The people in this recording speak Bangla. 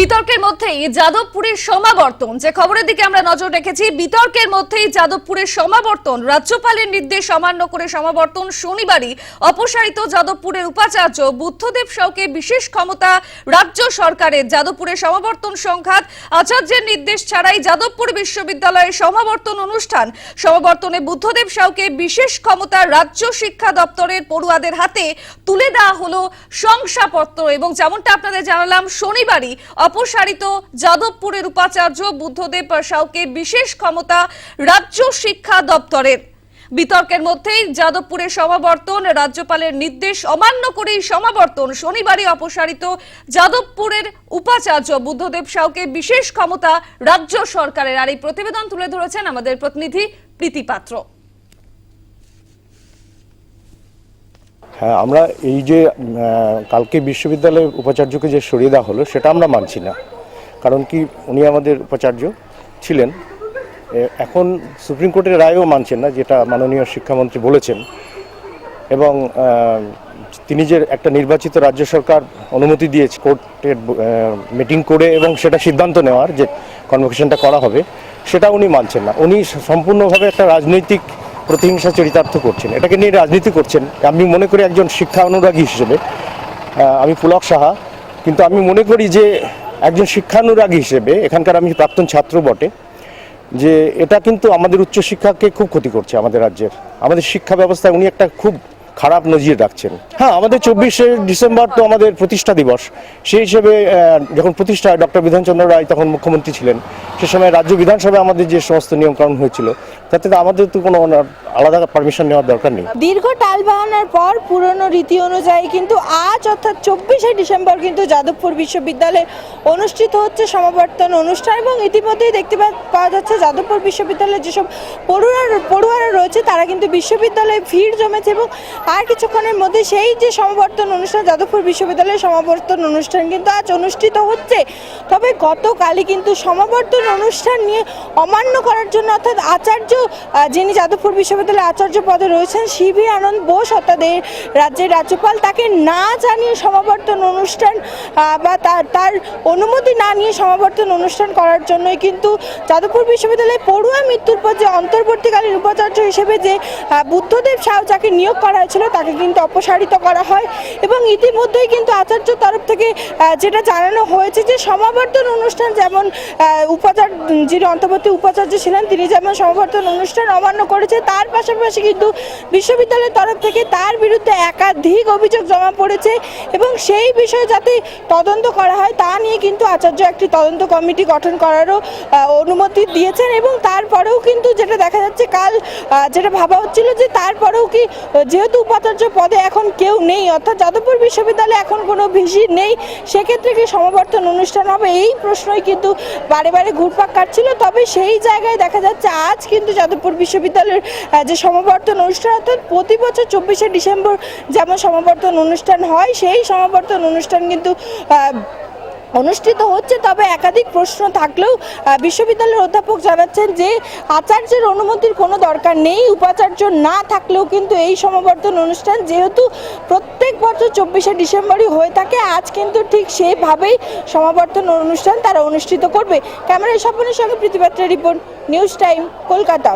বিতর্কের মধ্যেই যাদবপুরের সমাবর্তন। যে খবরের দিকে আমরা নজর রেখেছি, বিতর্কের মধ্যেই যাদবপুরের সমাবর্তন। রাজ্যপালের নির্দেশ অমান্য করে সমাবর্তন শনিবারই। অপসারিত যাদবপুরের উপাচার্য বুদ্ধদেব সাউকে বিশেষ ক্ষমতা রাজ্য সরকারের। যাদবপুরের সমাবর্তন সংঘাত আচার্যের নির্দেশ ছাড়াই যাদবপুর বিশ্ববিদ্যালয়ের সমাবর্তন অনুষ্ঠান। সমাবর্তনে বুদ্ধদেব সাউকে বিশেষ ক্ষমতা রাজ্য শিক্ষা দপ্তরের পড়ুয়াদের হাতে তুলে দেওয়া হলো শংসাপত্র এবং যেমনটা আপনাদের জানালাম, শনিবারই অপসারিত যাদবপুরের উপাচার্য বুদ্ধদেব সাউকে বিশেষ ক্ষমতা রাজ্য শিক্ষা দপ্তরের। বিতর্কের মধ্যেই যাদবপুরের সমাবর্তন, রাজ্যপালের নির্দেশ অমান্য করেই সমাবর্তন। শনিবারই অপসারিত যাদবপুরের উপাচার্য বুদ্ধদেব সাউকে বিশেষ ক্ষমতা রাজ্য সরকারের। আর এই প্রতিবেদন তুলে ধরেছেন আমাদের প্রতিনিধি প্রীতি পাত্র। হ্যাঁ আমরা এই যে কালকে বিশ্ববিদ্যালয়ের উপাচার্যকে যে সরিয়ে দেওয়া হলো, সেটা আমরা মানছি না। কারণ কি, উনি আমাদের উপাচার্য ছিলেন। এখন সুপ্রিম কোর্টের রায়ও মানছেন না, যেটা মাননীয় শিক্ষামন্ত্রী বলেছেন। এবং তিনি যে একটা নির্বাচিত রাজ্য সরকার অনুমতি দিয়েছে, কোর্টের মিটিং করে এবং সেটা সিদ্ধান্ত নেওয়ার যে কনভোকেশনটা করা হবে, সেটা উনি মানছেন না। উনি সম্পূর্ণভাবে একটা রাজনৈতিক প্রতিহিংসা চরিতার্থ করছেন। এটাকে নিয়ে রাজনীতি করছেন। আমি মনে করি একজন শিক্ষা অনুরাগী হিসেবে আমি পুলক সাহা, কিন্তু আমি মনে করি যে একজন শিক্ষানুরাগী হিসেবে, এখানকার আমি প্রাক্তন ছাত্র বটে, যে এটা কিন্তু আমাদের উচ্চশিক্ষাকে খুব ক্ষতি করছে আমাদের রাজ্যের। আমাদের শিক্ষা ব্যবস্থায় উনি একটা খুব খারাপ নজির রাখছেন। হ্যাঁ আমাদের চব্বিশে ডিসেম্বর তো আমাদের প্রতিষ্ঠা দিবস। সেই হিসেবে যখন প্রতিষ্ঠা ডক্টর বিধানচন্দ্র রায় তখন মুখ্যমন্ত্রী ছিলেন, সে সময় রাজ্য বিধানসভায় আমাদের যে সমস্ত নিয়মকানুন হয়েছিল, তাতে আমাদের তো কোনো আলাদা পারমিশন নেওয়ার দরকার নেই। দীর্ঘ টালবাহানার পর পুরনো রীতি অনুযায়ী কিন্তু আজ অর্থাৎ চব্বিশে ডিসেম্বর কিন্তু যাদবপুর বিশ্ববিদ্যালয়ে অনুষ্ঠিত হচ্ছে সমাবর্তন অনুষ্ঠান এবং ইতিমধ্যেই দেখতে পাওয়া যাচ্ছে যাদবপুর বিশ্ববিদ্যালয়ের যেসব পড়ুয়ার, পড়ুয়ারা রয়েছে, তারা কিন্তু বিশ্ববিদ্যালয়ে ভিড় জমেছে এবং আর কিছুক্ষণের মধ্যে সেই যে সমাবর্তন অনুষ্ঠান, যাদবপুর বিশ্ববিদ্যালয়ের সমাবর্তন অনুষ্ঠান কিন্তু আজ অনুষ্ঠিত হচ্ছে। তবে গতকালই কিন্তু সমাবর্তন অনুষ্ঠান নিয়ে অমান্য করার জন্য অর্থাৎ আচার্য যিনি যাদবপুর বিশ্ববিদ্যালয়ের আচার্য পদে রয়েছেন সিভি আনন্দ বোস, অর্থাৎ রাজ্যের রাজ্যপাল। তাকে না জানিয়ে সমাবর্তন অনুষ্ঠান বা তার তার অনুমতি না নিয়ে সমাবর্তন অনুষ্ঠান করার জন্যই কিন্তু যাদবপুর বিশ্ববিদ্যালয়ে পড়ুয়া মৃত্যুর পর যে অন্তর্বর্তীকালীন উপাচার্য হিসেবে যে বুদ্ধদেব সাউ যাকে নিয়োগ করা হয়েছিল, তাকে কিন্তু অপসারিত করা হয় এবং ইতিমধ্যেই কিন্তু আচার্য তরফ থেকে যেটা জানানো হয়েছে যে সমাবর্তন অনুষ্ঠান যেমন উপাচার্য, যিনি অন্তর্বর্তী উপাচার্য ছিলেন, তিনি যেমন সমাবর্তন অনুষ্ঠান অমান্য করেছে, তার পাশাপাশি কিন্তু বিশ্ববিদ্যালয়ের তরফ থেকে তার বিরুদ্ধে একাধিক অভিযোগ জমা পড়েছে এবং সেই বিষয়ে যাতে তদন্ত করা হয় তা নিয়ে কিন্তু আচার্য একটি তদন্ত কমিটি গঠন করারও অনুমতি দিয়েছেন এবং তারপরেও কিন্তু যেটা দেখা যাচ্ছে কাল যেটা ভাবা হচ্ছিল যে তারপরেও কি, যেহেতু উপাচার্য পদে এখন কেউ নেই, অর্থাৎ যাদবপুর বিশ্ববিদ্যালয়ে এখন কোনো ভিসি নেই, সেক্ষেত্রে কি সমাবর্তন অনুষ্ঠান হবে? এই প্রশ্নই কিন্তু বারে বারে ঘুরপাক কাটছিল তবে সেই জায়গায় দেখা যাচ্ছে আজ কিন্তু যাদবপুর বিশ্ববিদ্যালয়ের যে সমাবর্তন অনুষ্ঠান, অর্থাৎ প্রতি বছর চব্বিশে ডিসেম্বর যেমন সমাবর্তন অনুষ্ঠান হয়, সেই সমাবর্তন অনুষ্ঠান কিন্তু অনুষ্ঠিত হচ্ছে। তবে একাধিক প্রশ্ন থাকলেও বিশ্ববিদ্যালয়ের অধ্যাপক জানাচ্ছেন যে, আচার্যের অনুমতির কোনো দরকার নেই। উপাচার্য না থাকলেও কিন্তু এই সমাবর্তন অনুষ্ঠান যেহেতু প্রত্যেক বছর চব্বিশে ডিসেম্বরই হয়ে থাকে, আজ কিন্তু ঠিক সেইভাবেই সমাবর্তন অনুষ্ঠান তারা অনুষ্ঠিত করবে। ক্যামেরায় স্বপনের সঙ্গে প্রতিবাত্রের রিপোর্ট নিউজ টাইম, কলকাতা।